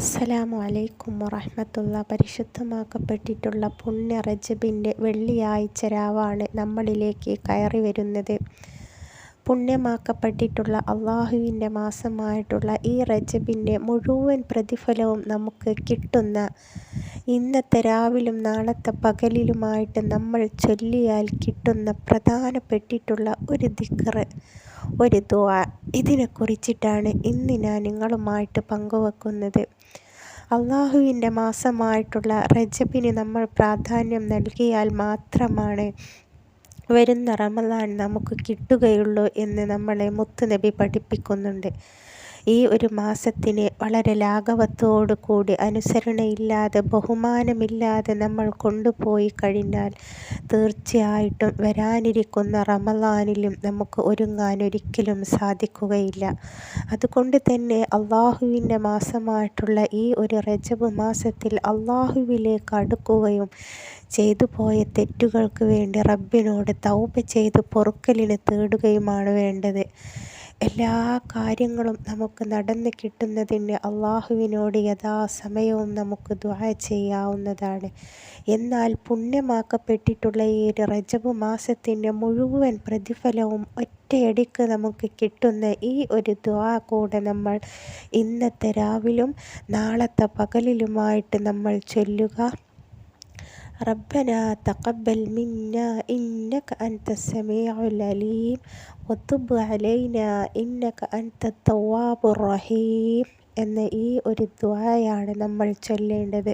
അസ്സലാമു അലൈക്കും വറഹ്മത്തുള്ള പരിശുദ്ധമാക്കപ്പെട്ടിട്ടുള്ള പുണ്യ റജബിന്റെ വെള്ളിയാഴ്ച രാവാണ് നമ്മളിലേക്ക് കയറി വരുന്നത്. പുണ്യമാക്കപ്പെട്ടിട്ടുള്ള അള്ളാഹുവിന്റെ മാസമായിട്ടുള്ള ഈ റജബിന്റെ മുഴുവൻ പ്രതിഫലവും നമുക്ക് കിട്ടുന്ന ഇന്നത്തെ രാവിലും നാളത്തെ പകലിലുമായിട്ട് നമ്മൾ ചൊല്ലിയാൽ കിട്ടുന്ന പ്രധാനപ്പെട്ടിട്ടുള്ള ഒരു ദിക്കറ് ഒരു ദുആ. ഇതിനെക്കുറിച്ചിട്ടാണ് ഇന്ന് ഞാൻ നിങ്ങളുമായിട്ട് പങ്കുവെക്കുന്നത്. അള്ളാഹുവിന്റെ മാസമായിട്ടുള്ള റജബിന് നമ്മൾ പ്രാധാന്യം നൽകിയാൽ മാത്രമാണ് വരുന്ന റമലാൻ നമുക്ക് കിട്ടുകയുള്ളൂ എന്ന് നമ്മളെ മുത്തുനബി പഠിപ്പിക്കുന്നുണ്ട്. ഈ ഒരു മാസത്തിനെ വളരെ ലാഘവത്തോടു കൂടി അനുസരണയില്ലാതെ ബഹുമാനമില്ലാതെ നമ്മൾ കൊണ്ടുപോയി കഴിഞ്ഞാൽ തീർച്ചയായിട്ടും വരാനിരിക്കുന്ന റമലാനിലും നമുക്ക് ഒരുങ്ങാൻ ഒരിക്കലും സാധിക്കുകയില്ല. അതുകൊണ്ട് തന്നെ അള്ളാഹുവിന്റെ മാസമായിട്ടുള്ള ഈ ഒരു റജബ് മാസത്തിൽ അള്ളാഹുവിലേക്ക് അടുക്കുകയും ചെയ്തു പോയ തെറ്റുകൾക്ക് വേണ്ടി റബ്ബിനോട് തൗപ ചെയ്ത് പൊറുക്കലിന് തേടുകയുമാണ് വേണ്ടത്. എല്ലാ കാര്യങ്ങളും നമുക്ക് നടന്ന് കിട്ടുന്നതിന് അള്ളാഹുവിനോട് യഥാസമയവും നമുക്ക് ദ്വാ ചെയ്യാവുന്നതാണ്. എന്നാൽ പുണ്യമാക്കപ്പെട്ടിട്ടുള്ള ഈ ഒരു റജബ് മാസത്തിന്റെ മുഴുവൻ പ്രതിഫലവും ഒറ്റയടിക്ക് നമുക്ക് കിട്ടുന്ന ഈ ഒരു ദ്വാ കൂടെ നമ്മൾ ഇന്നത്തെ രാവിലും നാളത്തെ പകലിലുമായിട്ട് നമ്മൾ ചൊല്ലുക. ربنا تقبل منا إنك أنت السميع العليم وتب علينا إنك أنت التواب الرحيم എന്ന ഈ ഒരു ദ്വായാണ് നമ്മൾ ചൊല്ലേണ്ടത്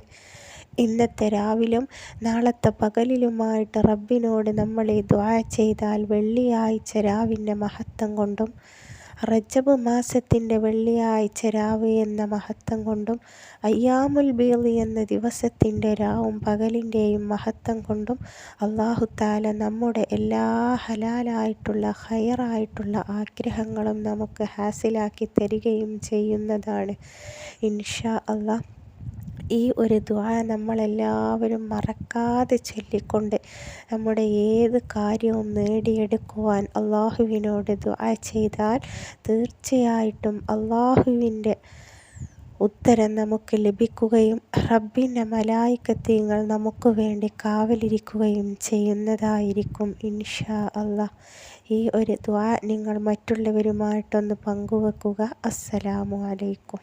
ഇന്നത്തെ രാവിലും നാളത്തെ പകലിലുമായിട്ട് റബ്ബിനോട് നമ്മൾ ഈ ദ്വാ ചെയ്താൽ വെള്ളിയാഴ്ച രാവിൻ്റെ മഹത്വം കൊണ്ടും റജബ് മാസത്തിന്റെ വെള്ളിയാഴ്ച രാവ് എന്ന മഹത്വം കൊണ്ടും അയ്യാമുൽ ബീളി എന്ന ദിവസത്തിന്റെ രാവും പകലിന്റെയും മഹത്വം കൊണ്ടും അള്ളാഹു താല നമ്മുടെ എല്ലാ ഹലാലായിട്ടുള്ള ഹയറായിട്ടുള്ള ആഗ്രഹങ്ങളും നമുക്ക് ഹാസിലാക്കി തരികയും ചെയ്യുന്നതാണ്. ഇൻഷാ അള്ളാഹ് ഈ ഒരു ദ്വാ നമ്മളെല്ലാവരും മറക്കാതെ ചൊല്ലിക്കൊണ്ട് നമ്മുടെ ഏത് കാര്യവും നേടിയെടുക്കുവാൻ അള്ളാഹുവിനോട് ദ്വാ ചെയ്താൽ തീർച്ചയായിട്ടും അള്ളാഹുവിന്റെ ഉത്തരം നമുക്ക് ലഭിക്കുകയും റബ്ബിന്റെ മലായിക്കത്തീങ്ങൾ നമുക്ക് വേണ്ടി കാവലിരിക്കുകയും ചെയ്യുന്നതായിരിക്കും ഇൻഷാ അള്ളാഹ് ഈ ഒരു ദ്വാ നിങ്ങൾ മറ്റുള്ളവരുമായിട്ടൊന്ന് പങ്കുവെക്കുക. അസ്സലാമു അലൈക്കും.